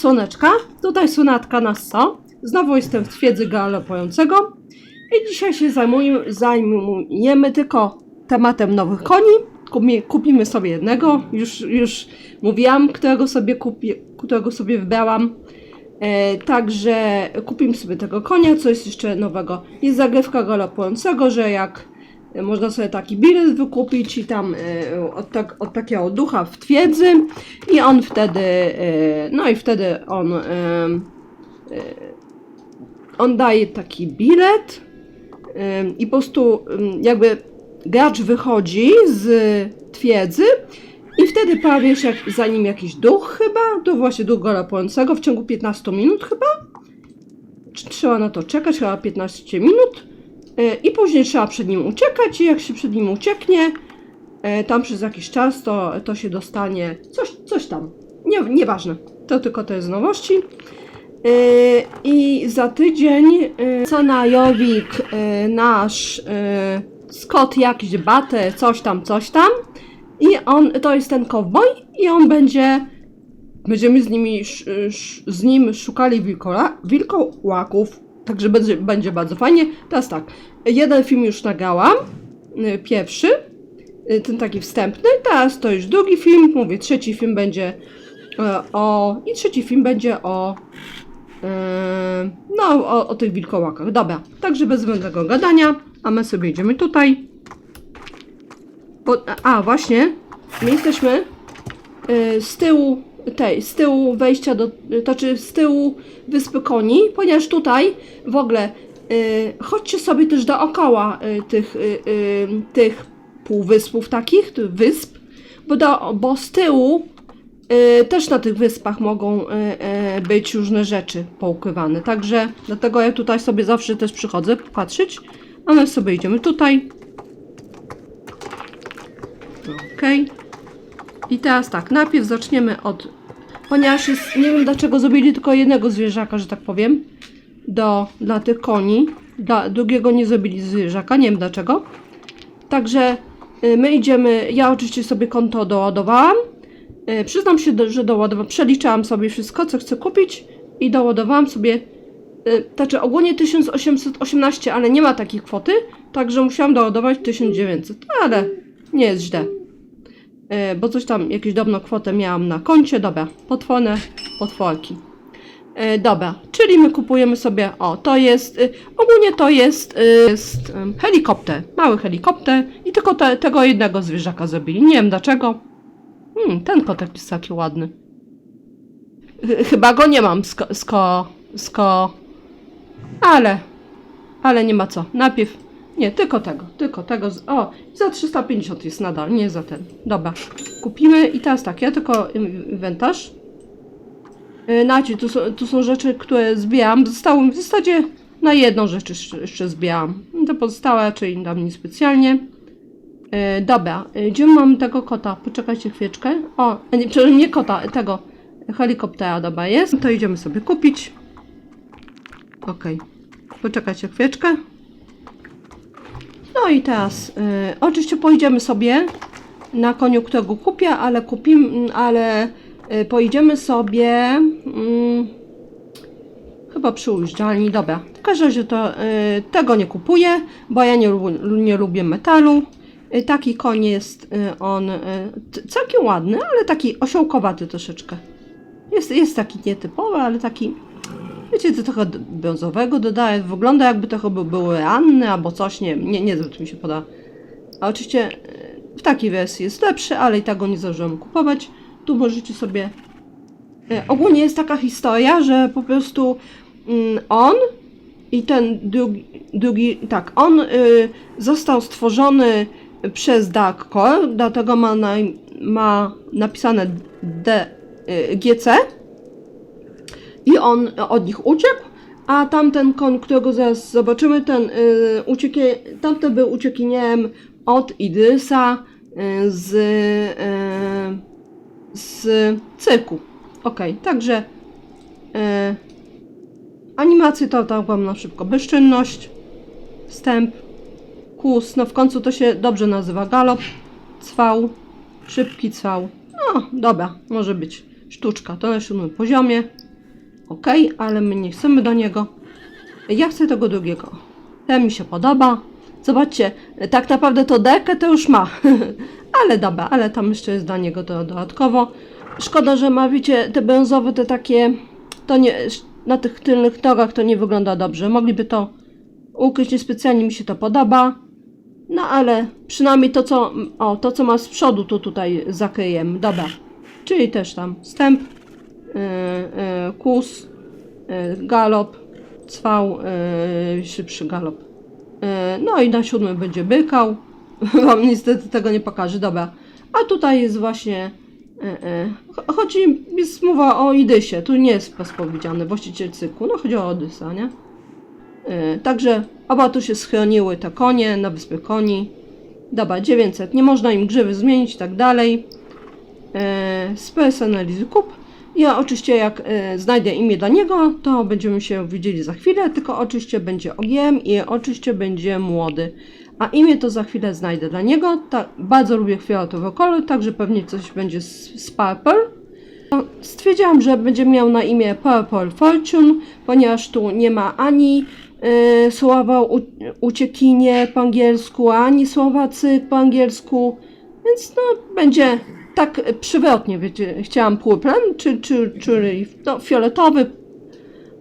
słoneczka. Tutaj słonatka nas co? Znowu jestem w twierdzy galopującego. I dzisiaj się zajmujemy, zajmujemy tylko tematem nowych koni. Kupi, kupimy sobie jednego. Już, już mówiłam, którego sobie, kupi, którego sobie wybrałam. E, także kupimy sobie tego konia. Co jest jeszcze nowego? Jest zagrywka galopującego, że jak można sobie taki bilet wykupić i tam e, od, tak, od takiego ducha w twierdzy i on wtedy, e, no i wtedy on, e, on daje taki bilet i po prostu jakby gracz wychodzi z twierdzy i wtedy pojawia się jak, za nim jakiś duch chyba, to właśnie duch galopującego w ciągu 15 minut chyba. Tr- Trzeba na to czekać, chyba 15 minut. E, I później trzeba przed nim uciekać i jak się przed nim ucieknie, e, tam przez jakiś czas, to, to się dostanie coś, coś tam. Nie, nieważne. To tylko to jest nowości. E, I za tydzień e, co na Jowik nasz Scott jakiś batę, coś tam, coś tam. I on, to jest ten cowboy i on będzie, będziemy z nimi, z nim szukali wilkola, wilkołaków. Także będzie, będzie bardzo fajnie. Teraz tak, jeden film już nagrałam, y, pierwszy, y, ten taki wstępny. Teraz to już drugi film, mówię, trzeci film będzie e, o, i trzeci film będzie o, no, o, o tych wilkołakach. Dobra, także bez zbędnego gadania, a my sobie idziemy tutaj. Bo, a, właśnie, my jesteśmy y, z tyłu tej, z tyłu wejścia do, to znaczy z tyłu Wyspy Koni, ponieważ tutaj w ogóle y, chodźcie sobie też dookoła y, tych, y, y, tych półwyspów takich, tych wysp, bo, do, bo z tyłu y, też na tych wyspach mogą y, y, być różne rzeczy poukrywane, także dlatego ja tutaj sobie zawsze też przychodzę patrzeć, a my sobie idziemy tutaj. Okej. I teraz tak, najpierw zaczniemy od. Ponieważ jest, nie wiem dlaczego zrobili tylko jednego zwierzaka, że tak powiem, do, dla tych koni. Dla drugiego nie zrobili zwierzaka, nie wiem dlaczego. Także y, my idziemy. Ja oczywiście sobie konto doładowałam. Y, Przyznam się, że doładowałam. Przeliczałam sobie wszystko, co chcę kupić i doładowałam sobie. y, Znaczy ogólnie 1818, ale nie ma takiej kwoty, także musiałam doładować 1900, ale nie jest źle. E, bo coś tam, jakieś drobną kwotę miałam na koncie, dobra, potworne potworki. E, dobra, czyli my kupujemy sobie, o, to jest, y, ogólnie to jest, y, jest helikopter, mały helikopter i tylko te, tego jednego zwierzaka zrobili, nie wiem dlaczego. Hmm, ten kotek jest taki ładny. Ch- Chyba go nie mam, sko, sko, sko, ale, ale nie ma co, najpierw nie, tylko tego, tylko tego. Z... O, za 350 jest nadal, nie za ten. Dobra, kupimy i teraz tak, ja tylko in- inwentarz. Yy, Naci, tu są, tu są rzeczy, które zbieram. Zostało mi w zasadzie na jedną rzecz jeszcze, jeszcze zbieram. Te pozostałe raczej tam nie specjalnie. Yy, dobra, yy, gdzie mamy tego kota? Poczekajcie chwileczkę. O, nie, przepraszam, nie kota, tego helikoptera, dobra jest. To idziemy sobie kupić. Okej. Poczekajcie chwileczkę. No i teraz, y, oczywiście pojedziemy sobie na koniu, którego kupię, ale kupimy, ale y, pojedziemy sobie mm, chyba przy ujeżdżalni, dobra. W każdym razie to y, tego nie kupuję, bo ja nie, nie lubię metalu. Y, taki koń jest y, on y, całkiem ładny, ale taki osiołkowaty troszeczkę. Jest, jest taki nietypowy, ale taki Wiecie, trochę brązowego dodaję. Wygląda jakby trochę by były ranny albo coś, nie nie, nie mi się poda. A oczywiście e, w takiej wersji jest lepszy, ale i tak go nie zdążyłem kupować. Tu możecie sobie... e, Ogólnie jest taka historia, że po prostu mm, on i ten drugi, drugi tak, on y, został stworzony przez Dark Core, dlatego ma, na, ma napisane D, y, GC i on od nich uciekł, a tamten koń, którego zaraz zobaczymy, ten uciekie, tamten był uciekiniem od Idrysa y, z, y, z cyrku. Okej, także y, animacje to tam wam na szybko. Bezczynność, wstęp, kłus, no w końcu to się dobrze nazywa galop, cwał, szybki cwał. No, dobra, może być sztuczka, to na siódmym poziomie. Ok, ale my nie chcemy do niego. Ja chcę tego drugiego. Ten mi się podoba. Zobaczcie, tak naprawdę to dekę to już ma. ale dobra, ale tam jeszcze jest dla niego to dodatkowo. Szkoda, że ma, wiecie, te brązowe, te takie, to nie, na tych tylnych nogach to nie wygląda dobrze. Mogliby to ukryć, niespecjalnie mi się to podoba. No ale przynajmniej to co, o, to co ma z przodu to tutaj zakryjemy. Dobra. Czyli też tam stęp, yy, kus, yy, galop, cwał, szybszy galop. No i na siódmym będzie bykał. Wam niestety tego nie pokażę. Dobra. A tutaj jest właśnie cho- chodzi, jest mowa o Idysie. Tu nie jest powiedziane, właściciel cyklu. No chodzi o Odysa, nie? Także oba tu się schroniły te konie na wyspie koni. Dobra, 900. Nie można im grzywy zmienić i tak dalej. Spersonalizuj kup. Ja oczywiście jak yy, znajdę imię dla niego, to będziemy się widzieli za chwilę, tylko oczywiście będzie OGM i oczywiście będzie młody. A imię to za chwilę znajdę dla niego. Ta, bardzo lubię fioletowy kolor, także pewnie coś będzie z, z purple. Stwierdziłam, że będzie miał na imię Purple Fortune, ponieważ tu nie ma ani y, słowa u, uciekinie po angielsku, ani słowa cyk po angielsku, więc no będzie tak przywrotnie, wiecie, chciałam purple, czy, czy, czyli no, fioletowy.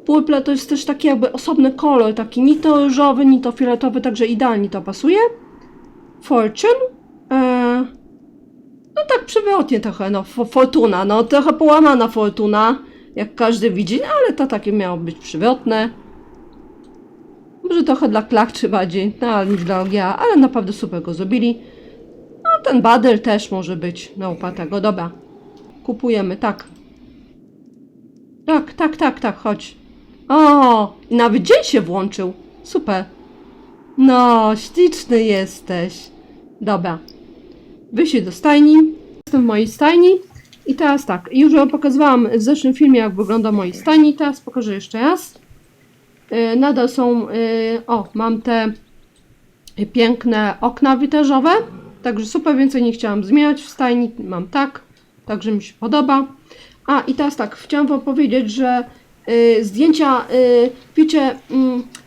Purple to jest też taki jakby osobny kolor, taki ni to różowy, ni to fioletowy, także idealnie to pasuje. Fortune. E, no tak przewrotnie trochę, no fo- fortuna, no trochę połamana fortuna, jak każdy widzi, no, ale to takie miało być przewrotne. Może trochę dla klakczy bardziej, no niż dla OGA, ale naprawdę super go zrobili. No ten badel też może być na upatego, dobra. Kupujemy, tak. Tak, tak, tak, tak, chodź. O, nawet dzień się włączył. Super. No, śliczny jesteś. Dobra. Wyjście do stajni. Jestem w mojej stajni. I teraz tak, już wam pokazywałam w zeszłym filmie, jak wygląda mojej stajni. Teraz pokażę jeszcze raz. Yy, nadal są, yy, o, mam te piękne okna witrażowe. Także super, więcej nie chciałam zmieniać w stajni. Mam tak, także mi się podoba. A i teraz tak, chciałam wam powiedzieć, że yy, zdjęcia, yy, wiecie, yy,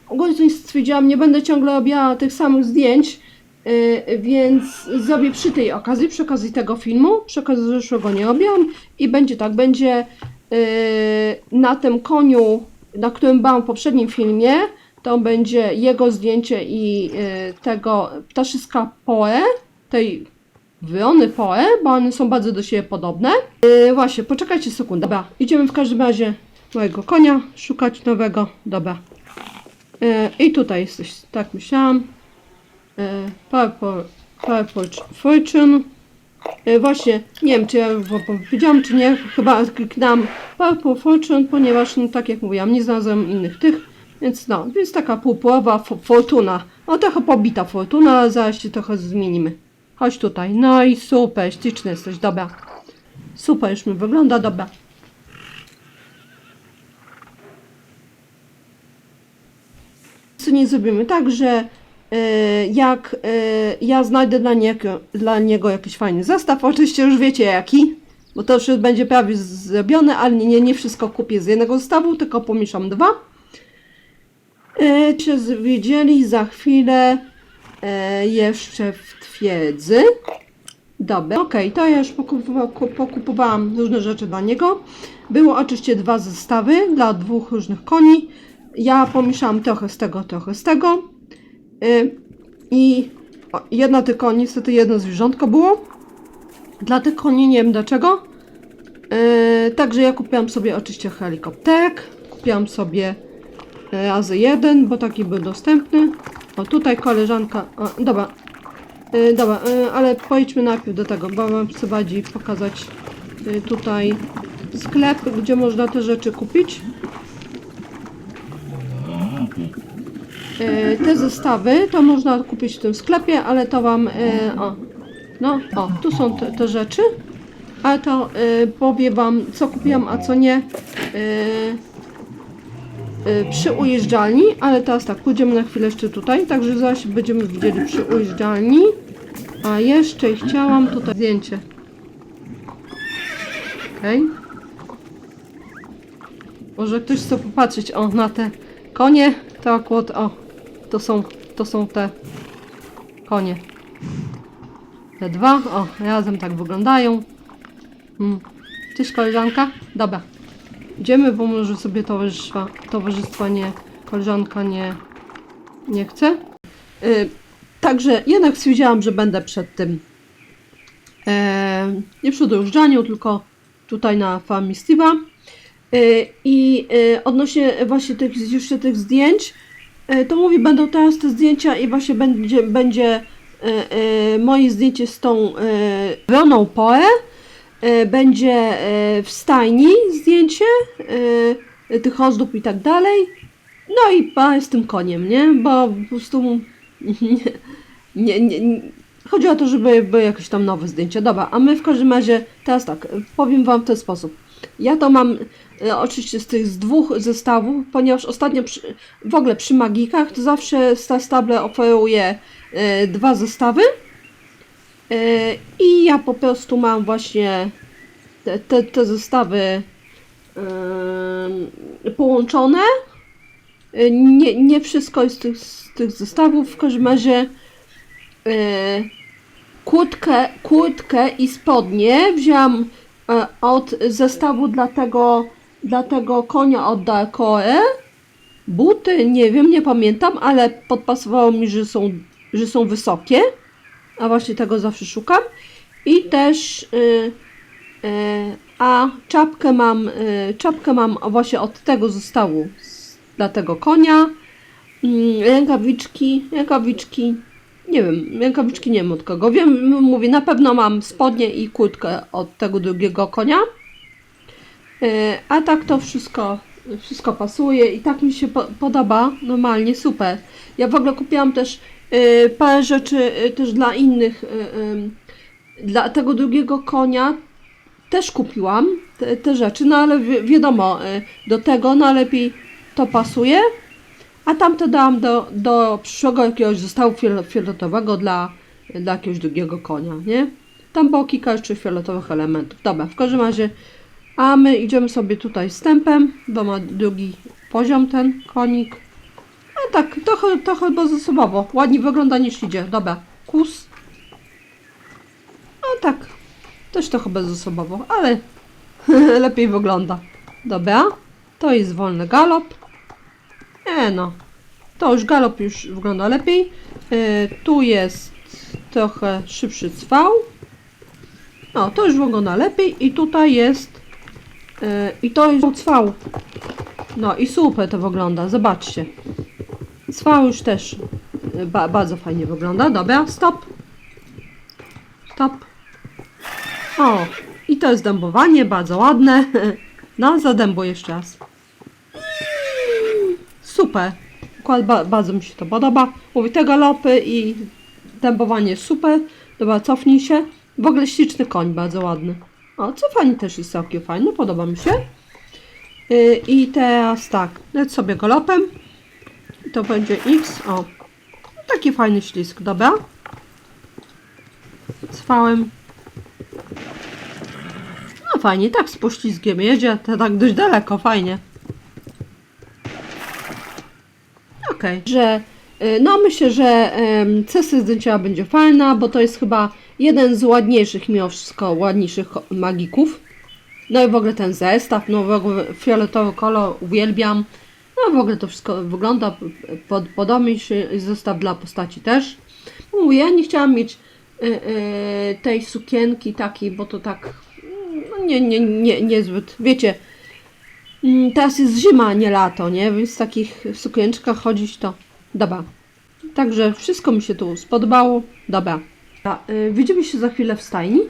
ogólnie stwierdziłam, nie będę ciągle robiła tych samych zdjęć, yy, więc zrobię przy tej okazji, przy okazji tego filmu, przy okazji zeszłego nie robiłam i będzie tak, będzie yy, na tym koniu, na którym byłam w poprzednim filmie, to będzie jego zdjęcie i yy, tego ptaszyska Poe, tej wyony Poe, bo one są bardzo do siebie podobne. Yy, właśnie, poczekajcie sekundę. Dobra, idziemy w każdym razie mojego konia szukać nowego. Dobra. Yy, I tutaj jesteś, tak myślałam. Yy, Purple, Purple Fortune. Yy, właśnie, nie wiem czy ja powiedziałam czy nie, chyba kliknęłam Purple Fortune, ponieważ no tak jak mówiłam, nie znalazłam innych tych. Więc no, więc taka półpołowa fo- fortuna. No trochę pobita fortuna, ale zaraz się trochę zmienimy. Chodź tutaj. No i super, śliczny jesteś, dobra. Super już mi wygląda, dobra. Co nie zrobimy tak, że e, jak e, ja znajdę dla niego, dla niego jakiś fajny zestaw, oczywiście już wiecie jaki, bo to już będzie prawie zrobione, ale nie, nie, wszystko kupię z jednego zestawu, tylko pomieszam dwa. E, Czy wiedzieli za chwilę jeszcze w twierdzy? Dobra, okej, to ja już pokupowa- ku- pokupowałam różne rzeczy dla niego. Było oczywiście dwa zestawy dla dwóch różnych koni. Ja pomieszałam trochę z tego, trochę z tego. Y, I jedna tylko, niestety jedno zwierzątko było. Dla tych koni nie wiem dlaczego. Y, Także ja kupiłam sobie oczywiście helikopterek. Kupiłam sobie y, razy jeden, bo taki był dostępny. O, tutaj koleżanka. O, dobra, Y, dobra, y, ale pojdźmy najpierw do tego, bo wam chcę bardziej pokazać y, tutaj sklep, gdzie można te rzeczy kupić. Te zestawy to można kupić w tym sklepie, ale to wam. O, no, o, tu są te, te rzeczy. Ale to y, powiem wam, co kupiłam, a co nie. Przy ujeżdżalni, ale teraz tak, pójdziemy na chwilę jeszcze tutaj, także się będziemy widzieli przy ujeżdżalni. A jeszcze chciałam tutaj zdjęcie. Okej. Może ktoś chce popatrzeć, o, na te konie, to akurat, o, to są, to są te konie. Te dwa, o, razem tak wyglądają. Mm. Cześć koleżanka? Dobra. Idziemy, bo może sobie towarzystwa, towarzystwa nie, koleżanka nie, nie chce. Y, także jednak stwierdziłam, że będę przed tym e, nie przy dojeżdżaniu, tylko tutaj na farmie Steve'a. Y, I y, odnośnie właśnie tych, jeszcze tych zdjęć, y, to mówię, będą teraz te zdjęcia i właśnie będzie, będzie y, y, moje zdjęcie z tą y, Roną Poe. Y, będzie y, w stajni zdjęcie y, tych ozdób i tak dalej. No i pa z tym koniem, nie? Bo po prostu nie, nie, nie, chodzi o to, żeby były jakieś tam nowe zdjęcia. Dobra, a my w każdym razie teraz tak, powiem Wam w ten sposób. Ja to mam e, oczywiście z tych z dwóch zestawów, ponieważ ostatnio przy, w ogóle przy magikach to zawsze Stable oferuje e, dwa zestawy. E, I ja po prostu mam właśnie te, te, te zestawy e, połączone. E, Nie, nie wszystko jest z tych, z tych zestawów, w każdym razie e, kurtkę, kurtkę i spodnie wzięłam e, od zestawu dla tego, dla tego konia od Darkoe. Buty, nie wiem, nie pamiętam, ale podpasowało mi, że są, że są wysokie. A właśnie tego zawsze szukam. I też a czapkę mam, czapkę mam właśnie od tego zestawu dla tego konia. Mm, Rękawiczki, rękawiczki, nie wiem, rękawiczki nie wiem od kogo. Wiem, mówię, na pewno mam spodnie i kurtkę od tego drugiego konia. E, A tak to wszystko, wszystko pasuje i tak mi się po, podoba, normalnie, super. Ja w ogóle kupiłam też e, parę rzeczy e, też dla innych, dla tego drugiego konia też kupiłam te, te rzeczy, no ale wi wiadomo, do tego najlepiej to pasuje. A tamto dałam do, do przyszłego jakiegoś zestawu fiol- fioletowego dla, dla jakiegoś drugiego konia, nie? Tam było kilka jeszcze fioletowych elementów. Dobra, w każdym razie, a my idziemy sobie tutaj stępem, bo ma drugi poziom ten konik. A tak, trochę, trochę bezosobowo. Ładniej wygląda niż idzie. Dobra, kus. A tak, też trochę bezosobowo, ale lepiej wygląda. Dobra, to jest wolny galop. Nie no, to już galop już wygląda lepiej. E, tu jest trochę szybszy cwał. No, to już wygląda lepiej i tutaj jest e, i to jest cwał. No i super to wygląda, zobaczcie. Cwał już też e, ba, bardzo fajnie wygląda. Dobra, stop. Stop. O, i to jest dębowanie, bardzo ładne. No, zadębuję jeszcze raz. Super. Układ ba bardzo mi się to podoba. Mówię, te galopy i jest super. Dobra, cofnij się. W ogóle śliczny koń, bardzo ładny. O, cofanie też jest całkiem fajne, podoba mi się. Yy, I teraz tak, leć sobie galopem. To będzie X. O, taki fajny ślisk, dobra. Cwałem. No fajnie, tak z poślizgiem jedzie, to tak dość daleko, fajnie. Że y, no myślę, że sesja zdjęciowa będzie fajna, bo to jest chyba jeden z ładniejszych, mimo wszystko ładniejszych magików. No i w ogóle ten zestaw, no w ogóle fioletowy kolor uwielbiam. No w ogóle to wszystko wygląda, pod, podoba mi się zestaw dla postaci też. Mówię, ja nie chciałam mieć y, y, tej sukienki takiej, bo to tak no nie, nie, nie, niezbyt, wiecie, Teraz jest zima, a nie lato, nie? Więc w takich sukienczkach chodzić to dobra. Także wszystko mi się tu spodobało. Dobra. Y, widzimy się za chwilę w stajni.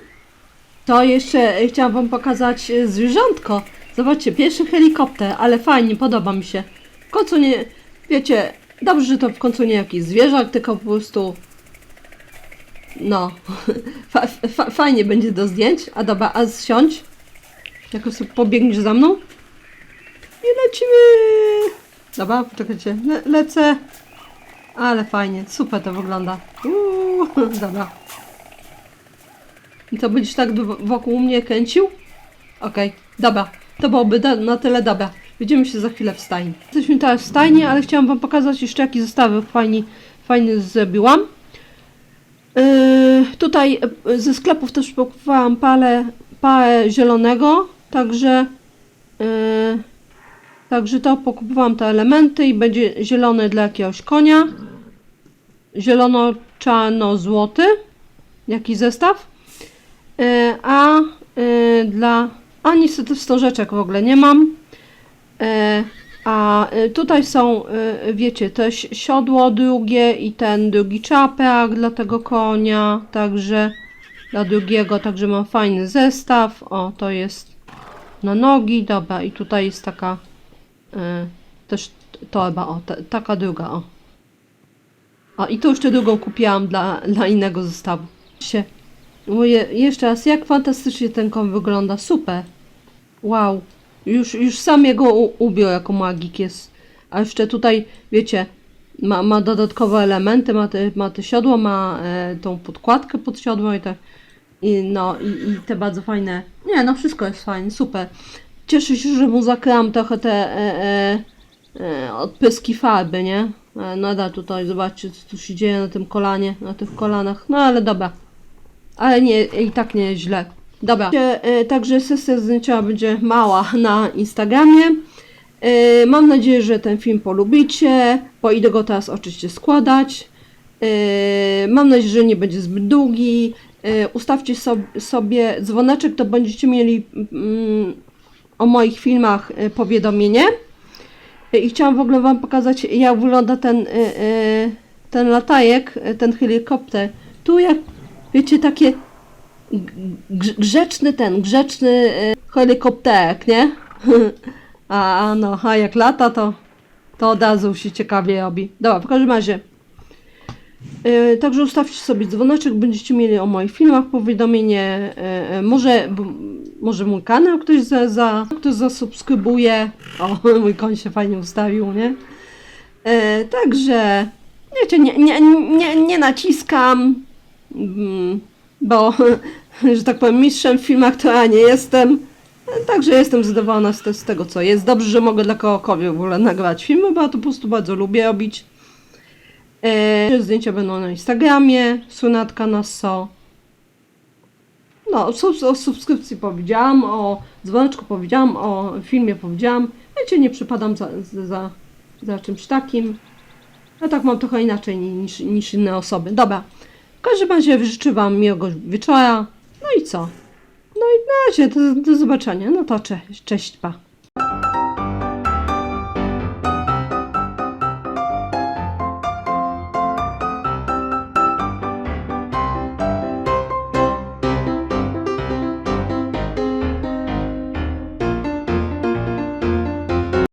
To jeszcze y, chciałam Wam pokazać y, zwierzątko. Zobaczcie, pierwszy helikopter, ale fajnie, podoba mi się. W końcu nie, wiecie, dobrze, że to w końcu nie jakiś zwierzak, tylko po prostu no, fa, fa, fajnie będzie do zdjęć. A dobra, a zsiądź. Jako sobie pobiegniesz za mną. I lecimy! Dobra, poczekajcie, Le lecę. Ale fajnie, super to wygląda. Uuu, dobra. I to będziesz tak wokół mnie kręcił? Okej, dobra. To byłoby na tyle dobra. Widzimy się za chwilę w stajni. Jesteśmy teraz w stajni, ale chciałam wam pokazać jeszcze jaki zestawek fajny, fajny zrobiłam. Yy, tutaj yy, ze sklepów też pokupowałam palę, palę zielonego, także yy, także to pokupowałam te elementy i będzie zielony dla jakiegoś konia. Zielono-czarno-złoty. Jaki zestaw? Yy, a yy, dla... A niestety wstążeczek w ogóle nie mam. Yy, a tutaj są, wiecie, si- siodło drugie i ten drugi czapek dla tego konia, także dla drugiego, także mam fajny zestaw. O, to jest na nogi, dobra, i tutaj jest taka też torba, o, ta, taka druga, o. O, i tu jeszcze drugą kupiłam dla, dla innego zestawu. Się. Jeszcze raz, jak fantastycznie ten kon wygląda, super. Wow. Już, już sam jego ubiór jako magik jest. A jeszcze tutaj, wiecie, ma, ma dodatkowe elementy, ma te, ma te siodło, ma e, tą podkładkę pod siodło i tak. I, no, i, i te bardzo fajne. Nie, no wszystko jest fajne, super. Cieszę się, że mu zakryłam trochę te e, e, e, odpryski farby, nie? E, nadal tutaj, zobaczcie, co tu się dzieje na tym kolanie, na tych kolanach. No ale dobra. Ale nie, i tak nie jest źle. Dobra. E, Także sesja zdjęciowa będzie mała na Instagramie. E, Mam nadzieję, że ten film polubicie, bo idę go teraz oczywiście składać. E, Mam nadzieję, że nie będzie zbyt długi. E, Ustawcie sob- sobie dzwoneczek, to będziecie mieli mm, o moich filmach e, powiadomienie. E, I chciałam w ogóle Wam pokazać, jak wygląda ten, e, ten latajek, ten helikopter. Tu jak, wiecie, takie grz- grzeczny ten, grzeczny helikopterek, nie? A, no, a jak lata, to, to od razu się ciekawie robi. Dobra, w każdym razie. Także ustawcie sobie dzwoneczek, będziecie mieli o moich filmach powiadomienie. Może, może mój kanał ktoś za, za, ktoś zasubskrybuje. O, mój koń się fajnie ustawił, nie? E, także, wiecie, nie, nie, nie, nie naciskam, mm, bo, że tak powiem, mistrzem w filmach to ja nie jestem. Także jestem zadowolona z, z tego, co jest. Dobrze, że mogę dla kogokolwiek w ogóle nagrać filmy, bo ja to po prostu bardzo lubię robić. E, zdjęcia będą na Instagramie, Sunatka na So. No, o, o subskrypcji powiedziałam, o dzwoneczku powiedziałam, o filmie powiedziałam. Wiecie, nie przypadam za, za, za czymś takim. Ja tak mam trochę inaczej niż, niż inne osoby. Dobra. W każdym razie życzę Wam miłego wieczora. No i co? No i na razie, do, do zobaczenia. No to cześć, cześć, pa.